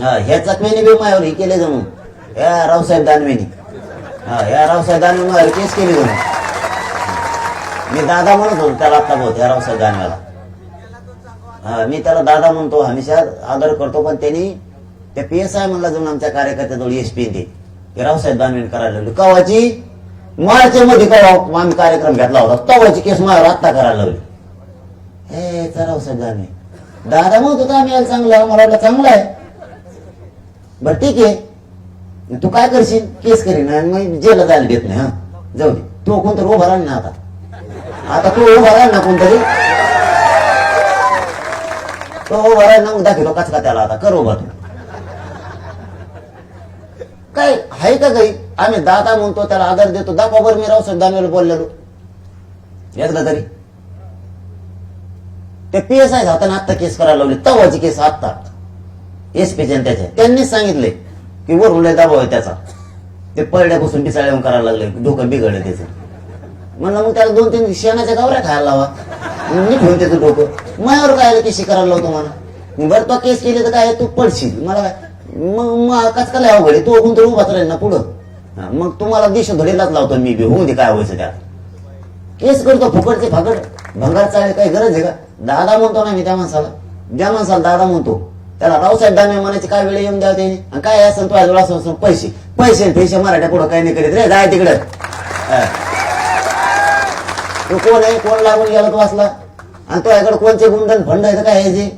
हा ह्या जखमेने बी मायावर हे केले जणू. या रावसाहेब दानवेने. हा या रावसाहेब दानवे मायावर केस केली जणू. मी दादा म्हणत होतो त्याला आता बहुत या रावसाहेब दानवेला. हा मी त्याला दादा म्हणतो हमेशा आदर करतो पण त्यांनी त्या पी एस आय म्हणला जाऊन आमच्या कार्यकर्त्याजवळ एस पी ते रावसाहेब दानवेन करायला लागली कवाची? मार्च मध्ये कवा आम्ही कार्यक्रम घेतला होता तवाची केस मायावर आत्ता करायला लागली हे रावसाहेब दानवे. दादा म्हणत होता आम्ही याला चांगलं आहे. मला वाटलं चांगलं आहे. बरं ठीक आहे. तू काय करशील? केस करीन आणि मग जेला जायला देत नाही हा. जाऊ दे. तू कोणतरी उभा राहील ना आता. आता तू उभा राहील ना कोणतरी. तो उभा राहील ना मग दाखवतो कच का त्याला आता. कर उभा तू. काय आहे का काही? आम्ही दादा म्हणतो त्याला आदर देतो. दाखवा बरं मी सध्या मी बोललेलो. एकदा तरी. ते पी एस आय हाताने आत्ता केस करायला लावले. तवाची केस आत्ता. एस पी त्याच्या त्यांनीच सांगितले की वरून लय दबाव आहे त्याचा. ते पळड्यापासून पिसाळ येऊन करायला लागले. डोकं बिघडलं त्याचं. म्हणलं मग त्याला दोन तीन शेणाच्या गावऱ्या खायला लावा. मी होऊन त्याचं डोकं. मायावर काय की शिकायला लावतो मला बरं तो केस केली तर काय? तू पडशील. मला काय? मग मग कस काय अवघड आहे? तू तर उभाच राहील ना पुढं. मग तुम्हाला दिश धडीलाच लावतो मी बी. होऊन दे काय व्हायचं त्यात. केस करतो फुकटचे फाकड भंगार चालेल काही गरज आहे का? दादा म्हणतो ना मी त्या माणसाला. ज्या माणसाला दादा म्हणतो त्याला रावसाहेब दानवे म्हणायचे काय वेळ येऊन द्या त्याने आणि काय असं तो असं असं पैसे पैसे पैसे मराठ्या पुढं काही नाही करीत रे जाय तिकडं. हा. तू कोण आहे? कोण लागून गेला तू असला? आणि तुझ्याकडे कोणते गुंडण फंड आहे काय आहे जे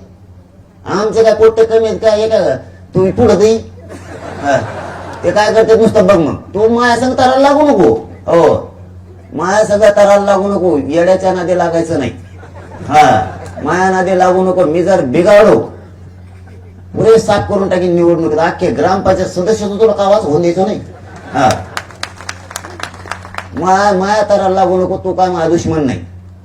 आमचे काय पोट्टे कमी आहेत? काय एका तू पुढं देई हा. ते काय करते नुसतं बघ मग. तू माया संग ताराला लागू नको. हो. माया सगळं ताराला लागू नको. येड्याच्या नादी लागायचं नाही. हा. माया नादी लागू नको. मी जर बिघाडलो पुरे साफ करून टाकी निवडणुकीत. अख्खे ग्रामपंचायत सदस्य तुला आवाज होऊन द्यायचो नाही? हा. माया माया तर लागू नको तू काय माझा दुश्मन नाही.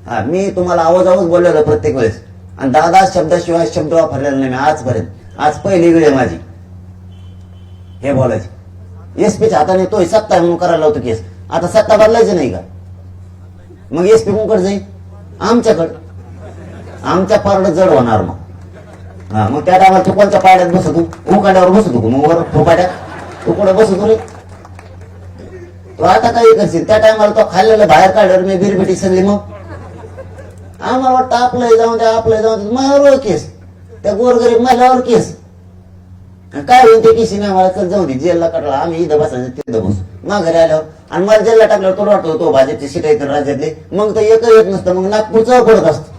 हा मी तुम्हाला आवाज आवाज बोललेलो प्रत्येक वेळेस. आणि दादा शब्दाशिवाय शब्द वापरलेला नाही मी आजपर्यंत. आज पहिली वेळ आहे माझी. हे बोलायचे. एसपीच्या हाताने तो सत्ता आहे म्हणून करायला होतो केस. आता सत्ता बदलायची नाही का? मग एस पी कोणकडे जाईल? आमच्याकडं. आमच्या पारड जड होणार मग. हा मग त्या टायमाला तू कोणत्या पाड्यात बसतो? उकाड्यावर बसतो मग वर फुपाड्यात तू कुठं बसतो रे? तू आता काही करशील? त्या टायमाला तो खाल्लेलं बाहेर काढल्यावर मी बिरबिटी सगळी मग. आम्हाला वाटतं आपलं जाऊन द्या आपलं जाऊन द्या. माझ्यावर केस. त्या गोरगरीब महिलावर केस. काय होईल ते किशी नाही मला जाऊ दे. जेलला कटला आम्ही इथं बसायचं तिथं बसू माघारी आल्यावर आणि मला जेलला टाकल्यावर तो वाटतो तो भाजपचे सीट आहे राज्यातले. मग तर एक येत नसतं. मग नागपूरचं पडत असतं.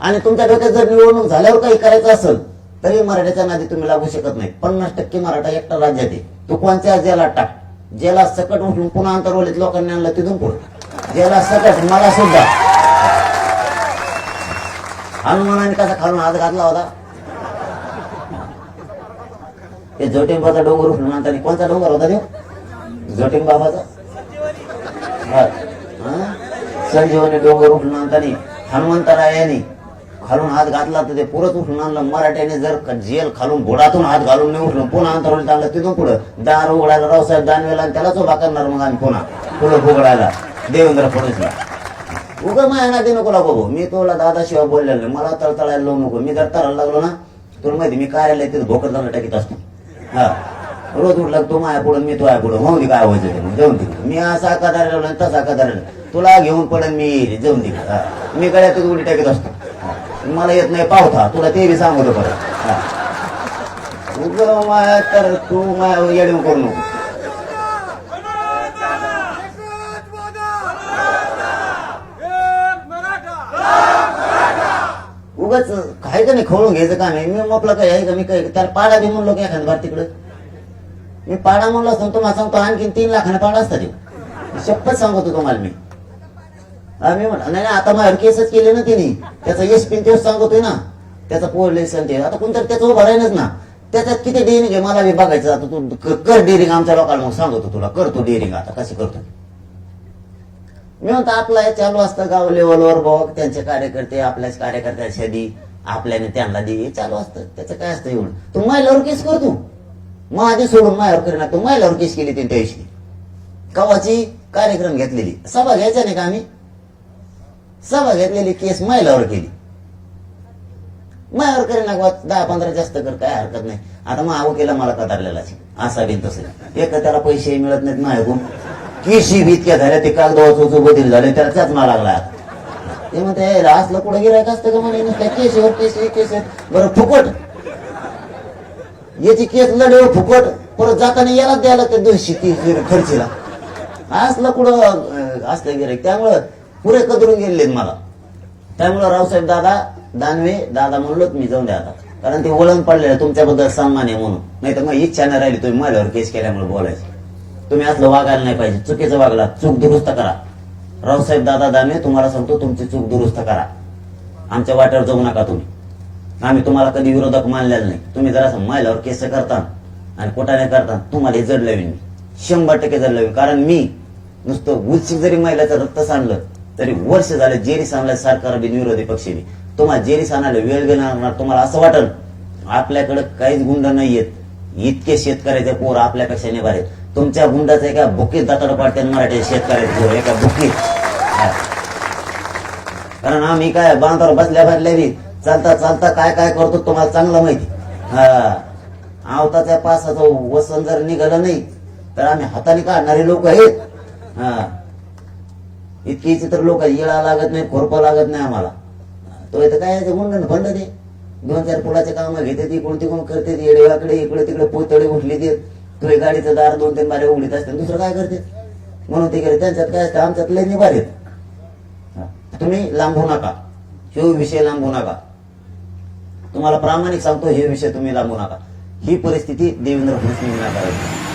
आणि तुमच्या डोक्यात जर निवडणूक झाल्यावर काही करायचं असेल तरी मराठ्याच्या नादी तुम्ही लागू शकत नाही. पन्नास टक्के मराठा एकटा राज्यात आहे. तो कोणत्या जेलात टाक. जेला सकट उठून पुन्हा अंतरवलीत लोकांनी आणलं तिथून पुढे. जेला सकट मला सुद्धा. हनुमानाने कसा खालून हात घातला होता? ते जोटिंबाचा डोंगर उठून आणता कोणता डोंगर होता तो? जोटिंबाबाचा? संजीवनी डोंगर उठून आणताना हनुमंतरायाने खालून हात घातला तर ते पुरत उठून आणलं. मराठ्याने जर जेल खालून घोडातून हात घालून नाही उठलं पुन्हा अंतरवलीत आणलं तिथून पुढं दार उघडायला रावसाहेब दानवेला आणि त्यालाच उभा करणार मग आम्ही पुन्हा. पुढं उघडायला देवेंद्र फडणवीसला. उगा माया नादी नको लागो मी तुला दादाशिवाय बोललेलं मला तळतळायला लावू नको. मी जर तळायला लागलो ना तुला माहिती मी कार्यालय तिथे भोकर जाणं टाकीत असतो. हा. रोज उठला तो माया पुढं मी तो आहे पुढं. होऊन दे काय व्हायचं जाऊन दे. मी असा कदार लावला तसा कदार तुला घेऊन पडन मी जाऊन दे. हा. मी गळ्यात उडी टाकीत असतो. मला येत नाही पावता. तुला ते बी सांगतो परत. हा. उगं माया तर तू माया येडून करू नको. उगाच काय का नाही खवळून घ्यायचं का नाही मी म्हटलं काय आहे का? मी काय त्याला पाडा बी म्हणलो की एखाद बार तिकडं. मी पाडा म्हणलो असतो तुम्हाला सांगतो आणखीन तीन लाखाने पाडा असता ते शपथ सांगतो तुम्हाला मी. आम्ही म्हण नाही आता माझ्यावर केसच केले ना तिने. त्याचा यश पिन तेच सांगतोय ना. त्याचा पोलीस ते. आता कोणतरी त्याचं उभं राहीनच ना. त्याच्यात किती डेअरिंग आहे मला बघायचं आता तू कर डेअरिंग आमच्या लोकांना मग सांगतो तुला. करतो डेअरिंग आता कशी करतो मी म्हणतो आपला हे चालू असतं गाव लेवलवर बघ त्यांचे कार्यकर्ते आपल्याच कार्यकर्त्याच्या दी आपल्याने त्यांना दे चालू असतं. त्याचं काय असतं एवढं? तू महिलावर केस कर तू. माझी सोडून मायावर करीना तू महिलावर केस केली त्यांच्या दिवशी कवाची कार्यक्रम घेतलेली. सभा घ्यायचा नाही का आम्ही? सभा घेतलेली केस महिलावर केली. मायावर करी ना दहा पंधरा जास्त कर काय हरकत नाही. आता मग वकिला मला कतारलेला असा बिन तसं. एक त्याला पैसे मिळत नाहीत माझ्याकडून केशी इतक्या झाल्या ते कागदावर बदल झाले त्याला त्याच मला लागला. ते म्हणते असलं कुठं गिरायक असतं का म्हणे नुसत्या केशीवर केस केस बरं फुकट. याची केस लढेवर फुकट परत जाताना याला द्यायला ते दोनशे तीस खर्चीला. असलं कुठं असलं गिरायक त्यामुळं पुरे कदरून गेलेत मला. त्यामुळं रावसाहेब दादा दानवे दादा म्हणलोच मी जाऊन द्या आता. कारण ते वळण पडलेलं तुमच्याबद्दल सन्मान आहे म्हणून. नाही तर मग इच्छा नाही राहिली तुम्ही माझ्यावर केस केल्यामुळे बोलायचं. तुम्ही असलं वागायला नाही पाहिजे. चुकीचं वागला चूक दुरुस्त करा. रावसाहेब दादा दानवे तुम्हाला सांगतो तुमची चूक दुरुस्त करा. आमच्या वाट्यावर जाऊ नका तुम्ही. आम्ही तुम्हाला कधी विरोधक मानलेलं नाही. तुम्ही जरा माझ्यावर केस करता आणि कोटाने करता तुम्हाला हे जड मी. शंभर टक्के जड कारण मी नुसतं उलचिक जरी महिलाचं रक्त सांडलं तरी वर्ष झाले जेरी सांगलं सरकार बी विरोधी पक्षी तुम्हाला जेरी सांगायला वेळ घेणार तुम्हाला असं वाटल आपल्याकडे काहीच गुंड नाहीयेत. इतके शेतकऱ्याचे पोर आपल्यापेक्षा निभार आहेत तुमच्या गुंडाचं एका बुकीत दातड पाडते मराठी शेतकऱ्याचे पोर एका बुकीत. कारण आम्ही काय बांधावर बसल्या बसल्या बी चालता चालता काय काय करतो तुम्हाला चांगलं माहिती. हा. आवताच्या पासाचं वसन जर निघालं नाही तर आम्ही हाताने काढणारे लोक आहेत. हा. इतकी तर लोक येळा लागत नाही खोरपा लागत नाही आम्हाला. तो इथं काय याचं गुंड फंड ते दोन चार पुलाचे काम घेते ती कोणती कोण करते ती येडेवाकडे इकडे तिकडे पोतळे उठली ते. तुझे गाडीचं दार दोन तीन बारे उघडीत असते दुसरं काय करते? म्हणून ते गेले त्यांच्यात काय असतं आमच्यात लय निभार आहेत. तुम्ही लांबू नका. हे विषय लांबू नका. तुम्हाला प्रामाणिक सांगतो हे विषय तुम्ही लांबू नका. ही परिस्थिती देवेंद्र फडणवीस करायची